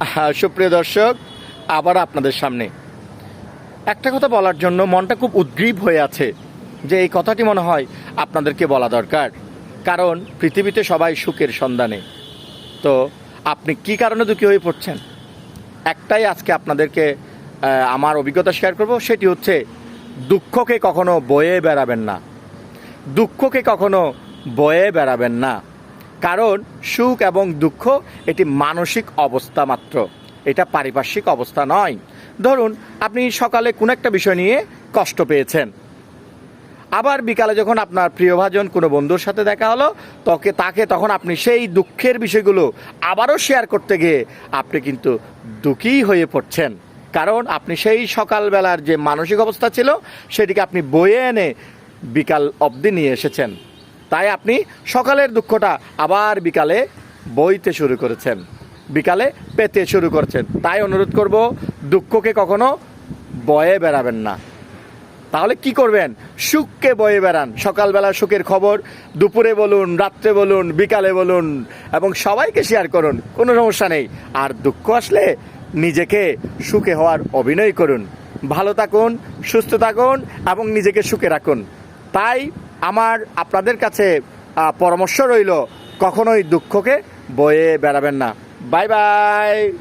হ্যাঁ, সুপ্রিয় দর্শক আবার আপনাদের সামনে। একটা কথা বলার জন্য মনটা খুব উদ্গ্রীব হয়ে আছে যে এই কথাটি মনে হয় আপনাদেরকে বলা দরকার। কারণ পৃথিবীতে সবাই সুখের সন্ধানে। তো আপনি কি কারণে দুঃখী হয়ে পড়ছেন? একটাই আজকে আপনাদেরকে আমার অভিজ্ঞতা শেয়ার করব সেটি হচ্ছে দুঃখকে কখনো বয়ে বেড়াবেন না। দুঃখকে কখনো বয়ে বেড়াবেন না। কারণ সুখ এবং দুঃখ এটি মানসিক অবস্থা মাত্র। এটা পারিপার্শ্বিক অবস্থা নয়। ধরুন, আপনি সকালে কোনো একটা বিষয় নিয়ে কষ্ট পেয়েছেন। আবার বিকালে যখন আপনার প্রিয়ভাজন কোনো বন্ধুর সাথে দেখা হলো, তকে, তাকে তখন আপনি সেই দুঃখের বিষয়গুলো আবারও শেয়ার করতে গিয়ে আপনি কিন্তু দুঃখী হয়ে পড়ছেন। কারণ আপনি সেই সকালবেলার যে মানসিক অবস্থা ছিল, সেটিকে আপনি বয়ে এনে বিকাল অবধি নিয়ে এসেছেন। তাই আপনি সকালের দুঃখটা আবার বিকালে বইতে শুরু করেছেন, বিকালে পেতে শুরু করছেন। তাই অনুরোধ করব, দুঃখকে কখনো বয়ে বেড়াবেন না। তাহলে কি করবেন? সুখকে বয়ে বেড়ান। সকালবেলা সুখের খবর, দুপুরে বলুন, রাত্রে বলুন, বিকালে বলুন, এবং সবাইকে শেয়ার করুন, কোনো সমস্যা নেই। আর দুঃখ আসলে নিজেকে সুখে হওয়ার অভিনয় করুন। ভালো থাকুন, সুস্থ থাকুন, এবং নিজেকে সুখে রাখুন। তাই আমার আপনাদের কাছে পরামর্শ রইল কখনোই দুঃখকে বয়ে বেড়াবেন না। Bye bye!